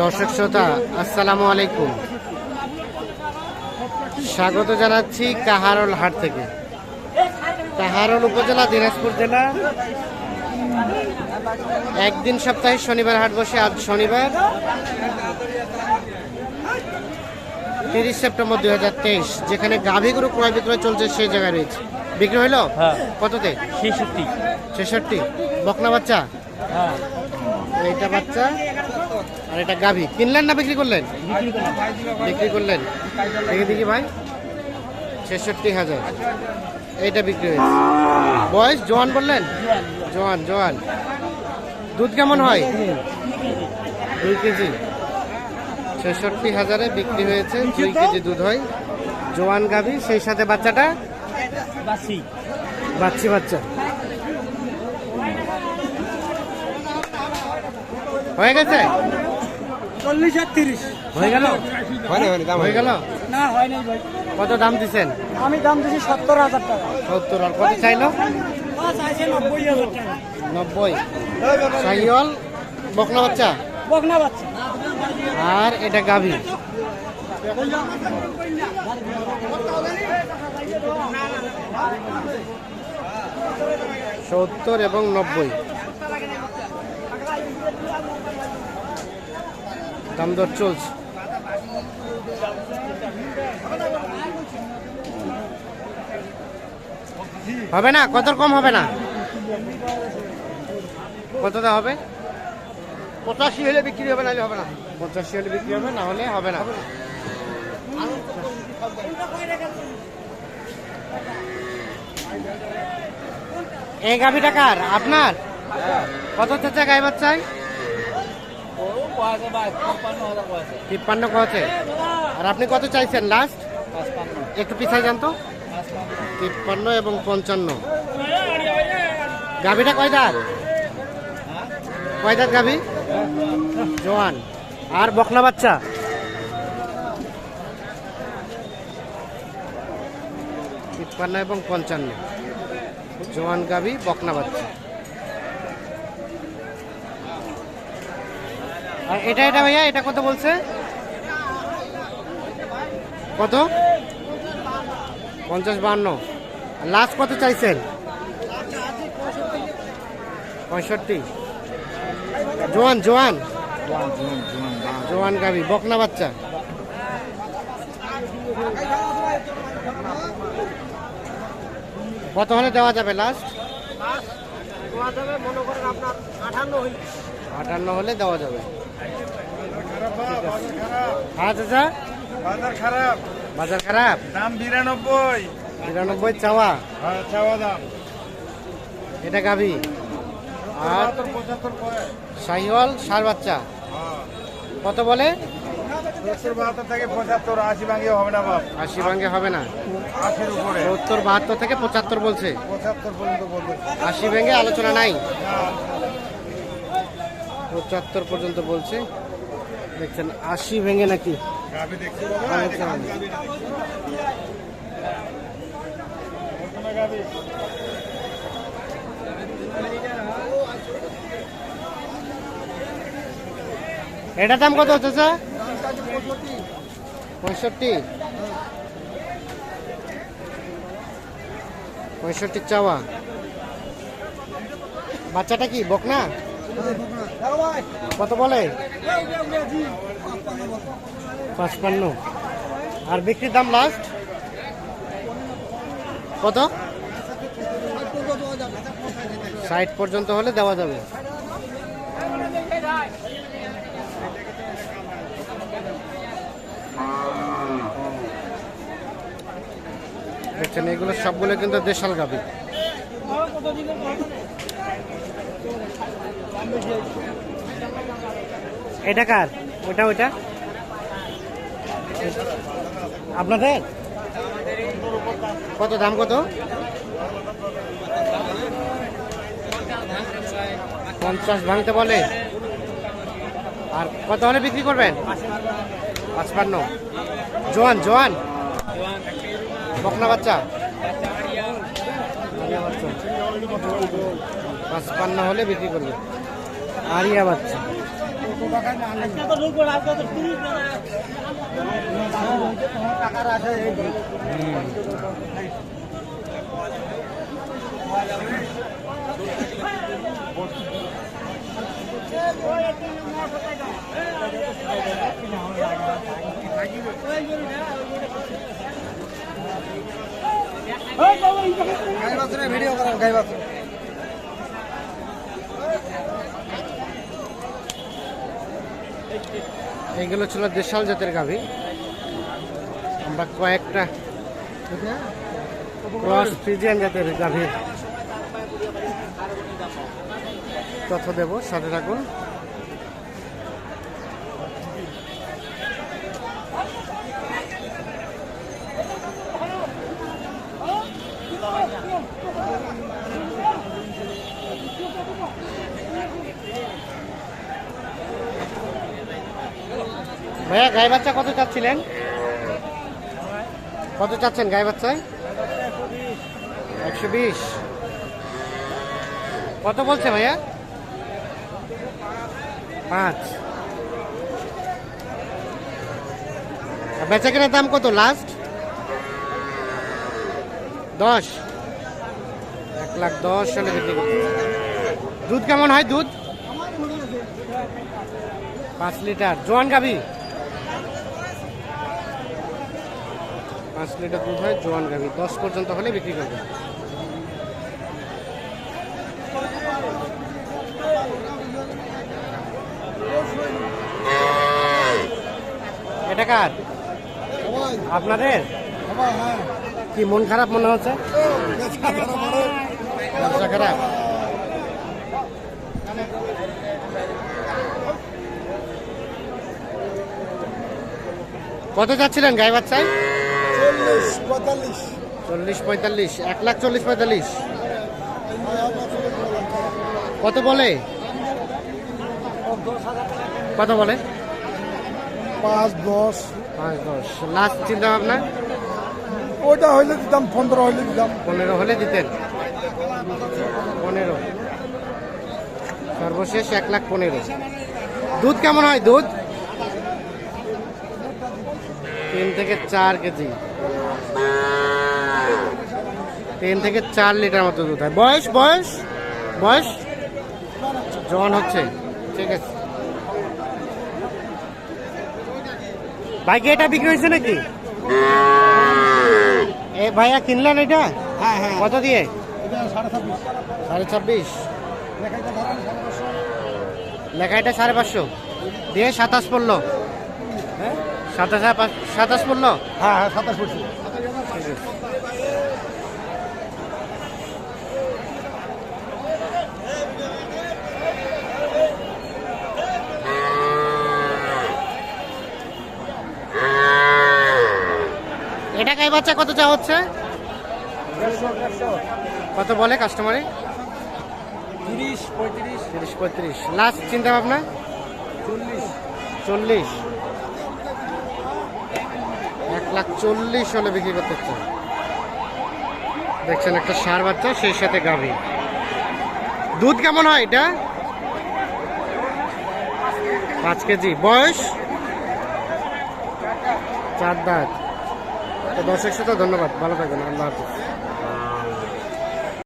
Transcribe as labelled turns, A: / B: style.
A: দর্শক শ্রোতা আসসালামু আলাইকুম। স্বাগত জানাচ্ছি কাহারল হাট থেকে। কাহারল উপজেলা দিনাজপুর জেলা। একদিন সপ্তাহে শনিবার হাট বসে আজ শনিবার। তিরিশ সেপ্টেম্বর দুই হাজার তেইশ যেখানে গাভীগুলো ক্রয় বিক্রয় চলছে সেই জায়গায় রয়েছে। বিক্রি হইল
B: হ্যাঁ।
A: কততে?
B: ছেষট্টি।
A: ছেষট্টি। বকনা বাচ্চা?
B: হ্যাঁ।
A: এইটা বাচ্চা? আর এটা গাভী। কিনলেন না বিক্রি করলেন?
B: বিক্রি
A: করলেন। দেখি দেখি ভাই। ছেষট্টি হাজার। এইটা বিক্রি হয়েছে। বয়স জোয়ান বললেন? জোয়ান জোয়ান। দুধ কেমন হয়? দুই কেজি। ছেষট্টি হাজারে বিক্রি হয়েছে। দুই কেজি দুধ হয়। জোয়ান গাভী সেই সাথে বাচ্চাটা? বাচ্চি। বাচ্চা হয়ে গেছে?
B: চল্লিশ আর তিরিশ।
A: হয়ে গেল? দাম হয়ে গেল?
B: না হয় নাই ভাই।
A: কত দাম দিছেন?
B: আমি দাম দিচ্ছি সত্তর হাজার টাকা।
A: সত্তর আর কত চাইলো?
B: চাইছে নব্বই হাজার টাকা।
A: নব্বই। শাহিওয়াল বকনা বাচ্চা?
B: বকনা বাচ্চা।
A: আর এটা গাভী? সত্তর এবং নব্বই। দাম দর চলছে। হবে না? কত কম হবে না? কতটা হবে? পঁচাশি হলে বিক্রি হবে নাহলে হবে না। পঁচাশি হলে বিক্রি হবে না হলে হবে না। এই গাভি টাকার আপনার? কত চাচা গাই বাচ্চায়? তিপ্পান্ন কছে আর আপনি কত চাইছেন লাস্ট একটু পিছাই যান তো। তিপ্পান্ন এবং পঞ্চান্ন। গাভিটা কয় দাঁত? কয় দাঁত গাভি? জোয়ান। আর বকনা বাচ্চা? তিপ্পান্ন এবং পঞ্চান্ন। জোয়ান গাভি বকনা বাচ্চা। আর এটা এটা ভাইয়া এটা কত বলছে? কত? পঞ্চাশ বান্ন লাস্ট কত চাইছেন? পঁয়ষট্টি। জোয়ান জোয়ান। জোয়ান গাবি বকনা বাচ্চা। কত হলে দেওয়া যাবে লাস্ট আটান্ন হলে দেওয়া যাবে। হ্যাঁ চাচা
C: বাজার খারাপ।
A: বাজার খারাপ?
C: দাম বিরানব্বই।
A: বিরানব্বই চাওয়া?
C: হ্যাঁ চাওয়া দাম।
A: এটা গাবি? আর শাহিওয়াল সার বাচ্চা?
C: হ্যাঁ।
A: কত বলে?
C: সত্তর বাহাত্তর থেকে পঁচাত্তর আশি ভাঙে হবে না বাপ।
A: আশি ভাঙ্গে হবে না।
C: আশির উপরে।
A: সত্তর বাহাত্তর থেকে পঁচাত্তর বলছে।
C: পঁচাত্তর পর্যন্ত বলবে।
A: আশি ভেঙে আলোচনা নাই। পঁচাত্তর পর্যন্ত বলছে। দেখছেন, আশি ভেঙে নাকি এটার দাম কত হচ্ছে পঁয়ষট্টি। পঁয়ষট্টি চাওয়া। বাচ্চাটা কি, বকনা? কত বলে? পাঁচপান্ন। আর বিক্রির দাম লাস্ট কত? ষাট পর্যন্ত হলে দেওয়া যাবে। এগুলো সবগুলো কিন্তু দেশাল গাবি। এটা কার? ওটা ওটা? আপনাদের? কত দাম, কত? পঞ্চাশ ভাঙতে বলে। আর কত হলে বিক্রি করবেন? পাঁচপান্ন। জোয়ান জোয়ান? বকনা বাচ্চা? পাঁচপান্ন হলে বিক্রি করবে আরিয়া বাচ্চা।
C: কত টাকা না আনলে
B: আজকে তো রূপ আজকে তো তিরিশ
C: তোমার টাকার আছে এই গাই বাছুরের ভিডিও করেন গাই বাছুর
A: এইগুলো ছিল দেশাল জাতের গাভী। আমরা কয়েকটা ক্রস ফ্রিজিয়ান জাতের গাভীর তথ্য দেব, সাথে থাকুন। ভাইয়া, গাই বাচ্চা কত চাচ্ছিলেন? কত চাচ্ছেন গাই বাচ্চায় একশো বিশ। কত বলছে ভাইয়া? পাঁচ। বেচা কেনার দাম কত লাস্ট দশ। এক লাখ দশ সালে দুধ কেমন হয় দুধ? পাঁচ লিটার। জোয়ান গাভি? পাঁচ লিটার দুধ হয়, জোয়ান গাভি। দশ পর্যন্ত হলে বিক্রি করবে এটা কার? আপনাদের? কি, মন খারাপ মনে হচ্ছে? ব্যবসা খারাপ? কত যাচ্ছিলেন গায়ে বাচ্চায়?
C: চল্লিশ পঁয়তাল্লিশ।
A: এক লাখ চল্লিশ পঁয়তাল্লিশ। কত বলে? কত বলে?
C: পাঁচ দশ।
A: পাঁচ দশ। লাস্ট চিন্তা ভাবনা
C: ওইটা হইলে দিতাম পনেরো হইলে দিতাম।
A: পনেরো হলে দিতেন। পনেরো। সর্বশেষ এক লাখ পনেরো। দুধ কেমন হয় দুধ? তিন থেকে চার কেজি। তিন থেকে চার লিটার মতো দুধ হয়। বয়স বয়স বয়স? জন হচ্ছে। ঠিক আছে। ভাইকে এটা বিক্রি হয়েছে নাকি? এ ভাইয়া কিনলেন এটা?
C: হ্যাঁ হ্যাঁ।
A: কত দিয়ে?
C: সাড়ে ছাব্বিশ।
A: লেখা এটা সাড়ে পাঁচশো। দিয়ে সাতাশ পড়ল।
C: হ্যাঁ?
A: সাতাশ সাতাশ পড়ল?
C: হ্যাঁ হ্যাঁ সাতাশ পড়ছি।
A: এটা গাই বাচ্চা? কত চা হচ্ছে? কত বলে কাস্টমারে
C: তিরিশ পঁয়ত্রিশ।
A: তিরিশ পঁয়ত্রিশ। লাস্ট চিন্তা ভাবনা?
C: চল্লিশ।
A: চল্লিশ। লাখ চল্লিশ হলে বিক্রি করতে চান দেখছেন একটা সার বাচ্চা, সেই সাথে গাভী। দুধ কেমন হয় এটা? পাঁচ কেজি। বয়স? চার দাঁত। দশ সাথে ধন্যবাদ। ভালো থাকবেন। আল্লাহ হাফিজ।